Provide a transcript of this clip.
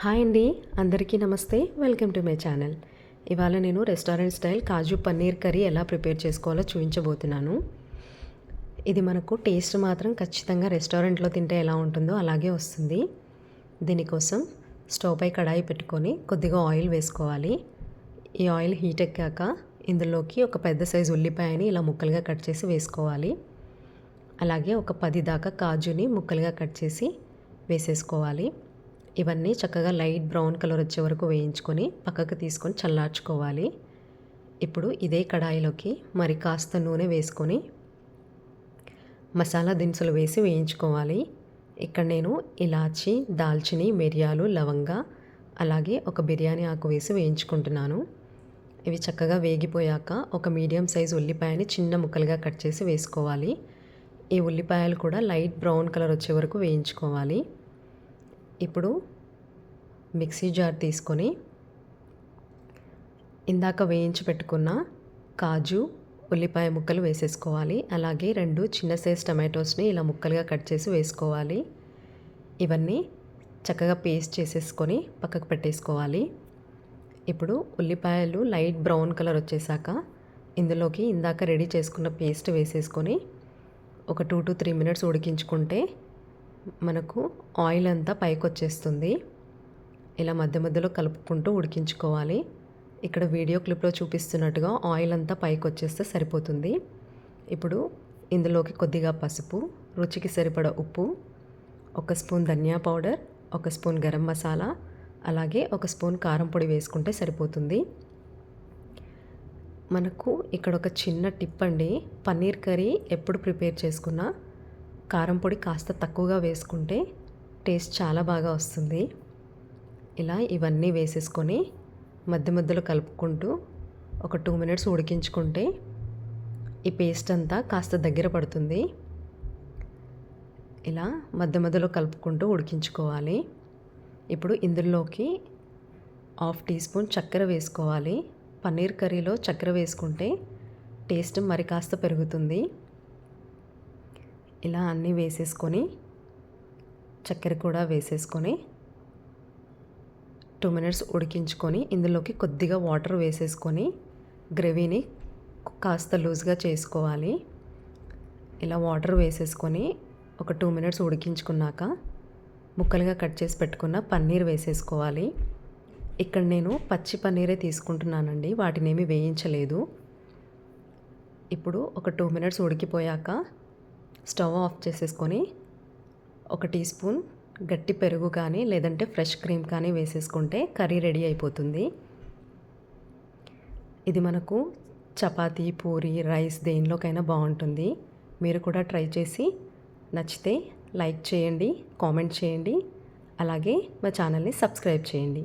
Hi అండి అందరికీ నమస్తే. Welcome to my channel. ఇవాళ నేను restaurant style kaju paneer curry ఎలా ప్రిపేర్ చేసుకోవాలో చూపించబోతున్నాను. ఇది మనకు టేస్ట్ మాత్రం ఖచ్చితంగా రెస్టారెంట్లో తింటే ఎలా ఉంటుందో అలాగే వస్తుంది. దీనికోసం స్టవ్ పై కడాయి పెట్టుకొని కొద్దిగా ఆయిల్ వేసుకోవాలి. ఈ ఆయిల్ హీట్ ఎక్కాక ఇందులోకి ఒక పెద్ద సైజు ఉల్లిపాయని ఇలా ముక్కలుగా కట్ చేసి వేసుకోవాలి. అలాగే ఒక పది దాకా కాజుని ముక్కలుగా కట్ చేసి వేసేసుకోవాలి. ఇవన్నీ చక్కగా లైట్ బ్రౌన్ కలర్ వచ్చే వరకు వేయించుకొని పక్కకు తీసుకొని చల్లార్చుకోవాలి. ఇప్పుడు ఇదే కడాయిలోకి మరి కాస్త నూనె వేసుకొని మసాలా దినుసులు వేసి వేయించుకోవాలి. ఇక్కడ నేను ఇలాచి దాల్చిని మిరియాలు లవంగ అలాగే ఒక బిర్యానీ ఆకు వేసి వేయించుకుంటున్నాను. ఇవి చక్కగా వేగిపోయాక ఒక మీడియం సైజ్ ఉల్లిపాయని చిన్న ముక్కలుగా కట్ చేసి వేసుకోవాలి. ఈ ఉల్లిపాయలు కూడా లైట్ బ్రౌన్ కలర్ వచ్చే వరకు వేయించుకోవాలి. ఇప్పుడు మిక్సీ జార్ తీసుకొని ఇందాక వేయించి పెట్టుకున్న కాజు ఉల్లిపాయ ముక్కలు వేసేసుకోవాలి. అలాగే రెండు చిన్న సైజ్ టమాటోస్ని ఇలా ముక్కలుగా కట్ చేసి వేసుకోవాలి. ఇవన్నీ చక్కగా పేస్ట్ చేసేసుకొని పక్కకు పెట్టేసుకోవాలి. ఇప్పుడు ఉల్లిపాయలు లైట్ బ్రౌన్ కలర్ వచ్చేసాక ఇందులోకి ఇందాక రెడీ చేసుకున్న పేస్ట్ వేసేసుకొని ఒక టూ టు త్రీ మినిట్స్ ఉడికించుకుంటే మనకు ఆయిల్ అంతా పైకి వచ్చేస్తుంది ఇలా మధ్య మధ్యలో కలుపుకుంటూ ఉడికించుకోవాలి. ఇక్కడ వీడియో క్లిప్లో చూపిస్తున్నట్టుగా ఆయిల్ అంతా పైకి వచ్చేస్తే సరిపోతుంది. ఇప్పుడు ఇందులోకి కొద్దిగా పసుపు రుచికి సరిపడ ఉప్పు ఒక స్పూన్ ధనియా పౌడర్ ఒక స్పూన్ గరం మసాలా అలాగే ఒక స్పూన్ కారం పొడి వేసుకుంటే సరిపోతుంది. మనకు ఇక్కడ ఒక చిన్న టిప్ అండి. పన్నీర్ కర్రీ ఎప్పుడు ప్రిపేర్ చేసుకున్నా కారం పొడి కాస్త తక్కువగా వేసుకుంటే టేస్ట్ చాలా బాగా వస్తుంది. ఇలా ఇవన్నీ వేసేసుకొని మధ్య మధ్యలో కలుపుకుంటూ ఒక టూ మినిట్స్ ఉడికించుకుంటే ఈ పేస్ట్ అంతా కాస్త దగ్గర పడుతుంది. ఇలా మధ్య మధ్యలో కలుపుకుంటూ ఉడికించుకోవాలి. ఇప్పుడు ఇందులోకి హాఫ్ టీ స్పూన్ చక్కెర వేసుకోవాలి. పన్నీర్ కర్రీలో చక్కెర వేసుకుంటే టేస్ట్ మరి కాస్త పెరుగుతుంది. ఇలా అన్నీ వేసేసుకొని చక్కెర కూడా వేసేసుకొని టూ మినిట్స్ ఉడికించుకొని ఇందులోకి కొద్దిగా వాటర్ వేసేసుకొని గ్రేవీని కాస్త లూజ్గా చేసుకోవాలి. ఇలా వాటర్ వేసేసుకొని ఒక టూ మినిట్స్ ఉడికించుకున్నాక ముక్కలుగా కట్ చేసి పెట్టుకున్న పన్నీర్ వేసేసుకోవాలి. ఇక్కడ నేను పచ్చి పన్నీరే తీసుకుంటున్నానండి వాటిని ఏమీ వేయించలేదు. ఇప్పుడు ఒక టూ మినిట్స్ ఉడికిపోయాక స్టవ్ ఆఫ్ చేసేసుకొని ఒక టీ స్పూన్ గట్టి పెరుగు కానీ లేదంటే ఫ్రెష్ క్రీమ్ కానీ వేసేసుకుంటే కర్రీ రెడీ అయిపోతుంది. ఇది మనకు చపాతీ పూరి రైస్ దేనిలోకైనా బాగుంటుంది. మీరు కూడా ట్రై చేసి నచ్చితే లైక్ చేయండి కామెంట్ చేయండి. అలాగే మా ఛానల్ని సబ్స్క్రైబ్ చేయండి.